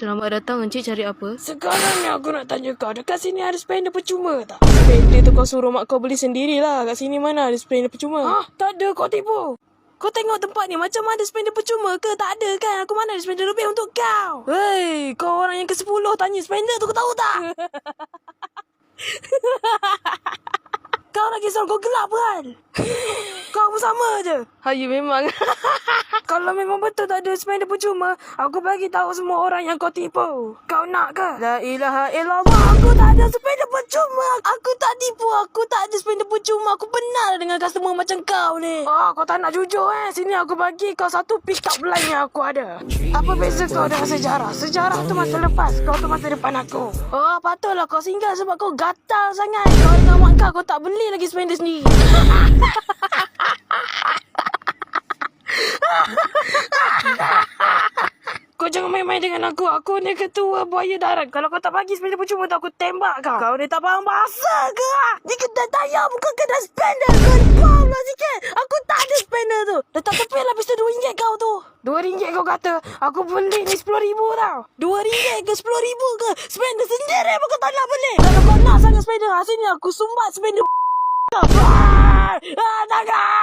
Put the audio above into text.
Selamat datang, Encik cari apa? Sekarang ni aku nak tanya kau, dekat sini ada spender percuma tak? Spender tu kau suruh mak kau beli sendirilah. Kat sini mana ada spender percuma? Hah? Tak ada, kau tipu. Kau tengok tempat ni macam ada spender percuma ke? Tak ada kan? Aku mana ada spender lebih untuk kau? Hei, kau orang yang ke-10 tanya spender tu kau tahu tak? kau nak kisah kau gelap kan? kau pun sama je. Hayu memang. Kalau memang betul tak ada spender percuma, aku bagi tahu semua orang yang kau tipu. Kau nak ke? La ilaha illallah, aku tak ada spender percuma. Aku tak tipu, aku tak ada spender percuma. Aku benar dengan customer macam kau ni. Oh, kau tak nak jujur eh. Sini aku bagi kau satu pick up line yang aku ada. Apa beza kau dengan sejarah? Sejarah tu masa lepas, kau tu masa depan aku. Oh, patutlah kau singgah sebab kau gatal sangat. Kau dengan mak kau, kau tak beli lagi spender sendiri. Kau jangan main-main dengan aku. Aku ni ketua buaya darat. Kalau kau tak bagi spender percuma tu, aku tembak kau. Kau ni tak faham bahasa ke? Ni kedai tayar bukan kedai spender. Confirm lah sikit. Aku tak ada spender tu. Letak tepi lah pistol RM2 kau tu. RM2 kau kata. Aku beli ni RM10,000 tau. RM2 ke RM10,000 ke? Spender sendiri pun kau tak nak beli. Kalau kau nak sangat spender, ha, sini aku sumbat spender Ah, ah, jangan!